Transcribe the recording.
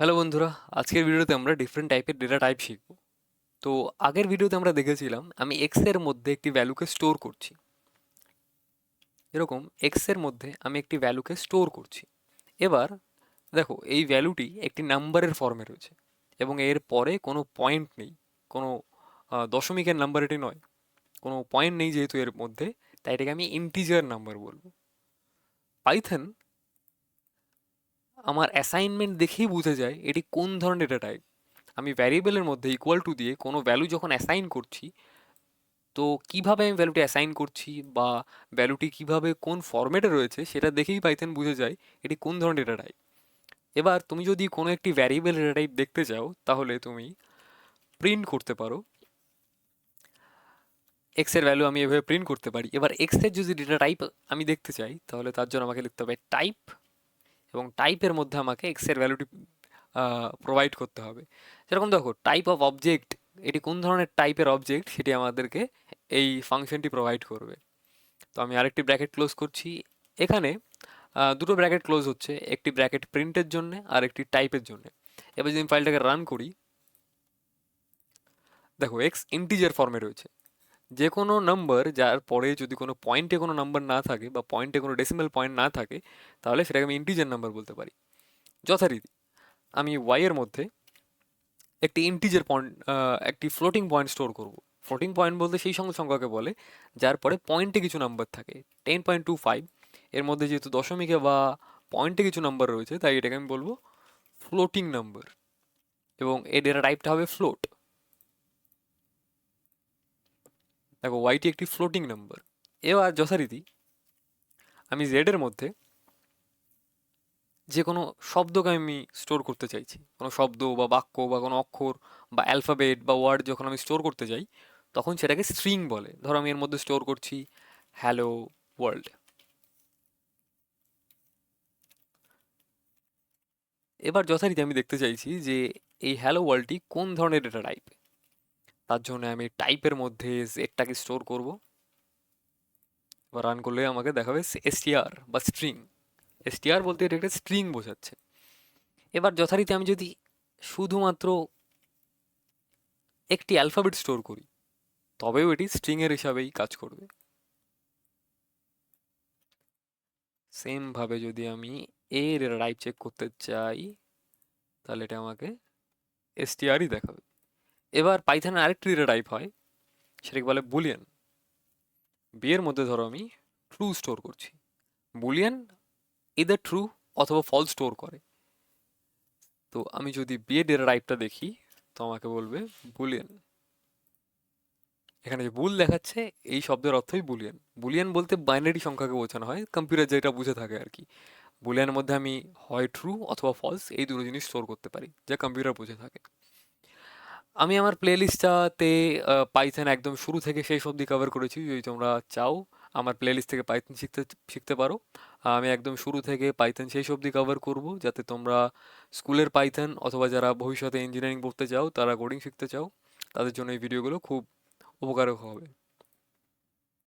Hello বন্ধুরা, আজকের ভিডিওতে আমরা ডিফারেন্ট টাইপের ডেটা টাইপ শিখব। তো আগের ভিডিওতে আমরা দেখেছিলাম, আমি এক্সের মধ্যে একটি ভ্যালুকে স্টোর করছি। এরকম এক্সের মধ্যে আমি একটি ভ্যালুকে স্টোর করছি। এবার দেখো, এই ভ্যালুটি একটি নাম্বারের ফর্মে রয়েছে এবং এর পরে কোনো পয়েন্ট নেই, কোনো দশমিকের নাম্বার এটি নয়। কোনো পয়েন্ট নেই যেহেতু এর মধ্যে, তাই এটাকে আমি ইন্টিজার নাম্বার বলব। পাইথন আমার অ্যাসাইনমেন্ট দেখেই বুঝে যায় এটি কোন ধরনের ডেটা টাইপ আমি ভ্যারিয়েবলের মধ্যে ইকুয়াল টু দিয়ে কোনো ভ্যালু যখন অ্যাসাইন করছি, তো কীভাবে আমি ভ্যালুটি অ্যাসাইন করছি বা ভ্যালুটি কীভাবে কোন ফরম্যাটে রয়েছে সেটা দেখেই পাইথন বুঝে যায় এটি কোন ধরনের ডেটা টাইপ এবার তুমি যদি কোনো একটি ভ্যারিয়েবল ডেটা টাইপ দেখতে চাও, তাহলে তুমি প্রিন্ট করতে পারো। এক্সের ভ্যালু আমি এভাবে প্রিন্ট করতে পারি। এবার এক্সের যদি ডেটা টাইপ আমি দেখতে চাই, তাহলে তার জন্য আমাকে লিখতে হবে টাইপ এবং টাইপের মধ্যে আমাকে এক্সের ভ্যালুটি প্রোভাইড করতে হবে। যেরকম দেখো টাইপ অফ অবজেক্ট এটি কোন ধরনের টাইপের অবজেক্ট সেটি আমাদেরকে এই ফাংশনটি প্রোভাইড করবে। তো আমি আরেকটি ব্র্যাকেট ক্লোজ করছি। এখানে দুটো ব্র্যাকেট ক্লোজ হচ্ছে, একটি ব্র্যাকেট প্রিন্টের জন্য আর একটি টাইপের জন্য। এবার যদি আমি ফাইলটাকে রান করি, দেখো এক্স ইন্টিজার ফর্মে রয়েছে। যে কোনো নাম্বার যার পরে যদি কোনো পয়েন্টে কোনো নাম্বার না থাকে বা পয়েন্টে কোনো ডেসিমাল পয়েন্ট না থাকে, তাহলে সেটাকে আমি ইন্টিজার নাম্বার বলতে পারি। যথারীতি, আমি ওয়াইয়ের মধ্যে একটি ইন্টিজার পয়েন্ট একটি ফ্লোটিং পয়েন্ট স্টোর করব। ফ্লোটিং পয়েন্ট বলতে সেই সঙ্গে সংখ্যাকে বলে, যার পরে পয়েন্টে কিছু নাম্বার থাকে। টেন পয়েন্ট টু ফাইভ এর মধ্যে যেহেতু দশমিকে বা পয়েন্টে কিছু নাম্বার রয়েছে, তাই এটাকে আমি বলব ফ্লোটিং নাম্বার এবং এর ডেটা টাইপটা হবে ফ্লোট দেখো ওয়াইটি একটি ফ্লোটিং নাম্বার এবার যথারীতি আমি জেডের মধ্যে যে কোনো শব্দকে আমি স্টোর করতে চাইছি, কোনো শব্দ বা বাক্য বা কোনো অক্ষর বা অ্যালফাবেট বা ওয়ার্ড যখন আমি স্টোর করতে চাই তখন সেটাকে স্ট্রিং বলে। ধরো আমি এর মধ্যে স্টোর করছি হ্যালো ওয়ার্ল্ড এবার যথারীতি আমি দেখতে চাইছি যে এই হ্যালো ওয়ার্ল্ডটি কোন ধরনের ডেটা টাইপ তার জন্য আমি টাইপের মধ্যে জেডটাকে স্টোর করব। এবার রান করলে আমাকে দেখাবে এসটিআর বা স্ট্রিং এসটিআর বলতে এটা একটা স্ট্রিং বোঝাচ্ছে। এবার যথারীতি আমি যদি শুধুমাত্র একটি অ্যালফাবেট স্টোর করি, তবেও এটি স্ট্রিংয়ের হিসাবেই কাজ করবে। সেম ভাবে যদি আমি এর টাইপ চেক করতে চাই, তাহলে এটা আমাকে এসটিআরই দেখাবে। এবার পাইথনের আরেকটি ডেটা টাইপ হয়, সেটাকে বলে বুলিয়ান। বিয়ের মধ্যে ধরো আমি ট্রু স্টোর করছি। বুলিয়ান ইদার ট্রু অথবা ফল স্টোর করে। তো আমি যদি বিয়ে ডেটা টাইপটা দেখি, তো আমাকে বলবে বুলিয়ান। এখানে যে বুল দেখাচ্ছে, এই শব্দের অর্থই বুলিয়ান। বুলিয়ান বলতে বাইনারি সংখ্যাকে বোঝানো হয় কম্পিউটার যেটা বুঝে থাকে আর কি। বুলিয়ানের মধ্যে আমি হয় ট্রু অথবা ফলস এই দুটো জিনিস স্টোর করতে পারি, যা কম্পিউটার বুঝে থাকে। আমি আমার প্লেলিস্টটাতে পাইথন একদম শুরু থেকে শেষ অবধি কভার করেছি। যদি তোমরা চাও, আমার প্লেলিস্ট থেকে পাইথন শিখতে শিখতে পারো। আমি একদম শুরু থেকে পাইথন শেষ অবধি কভার করব, যাতে তোমরা স্কুলের পাইথন অথবা যারা ভবিষ্যতে ইঞ্জিনিয়ারিং পড়তে চাও, তারা কোডিং শিখতে চাও। তাদের জন্য এই ভিডিওগুলো খুব উপকারক হবে।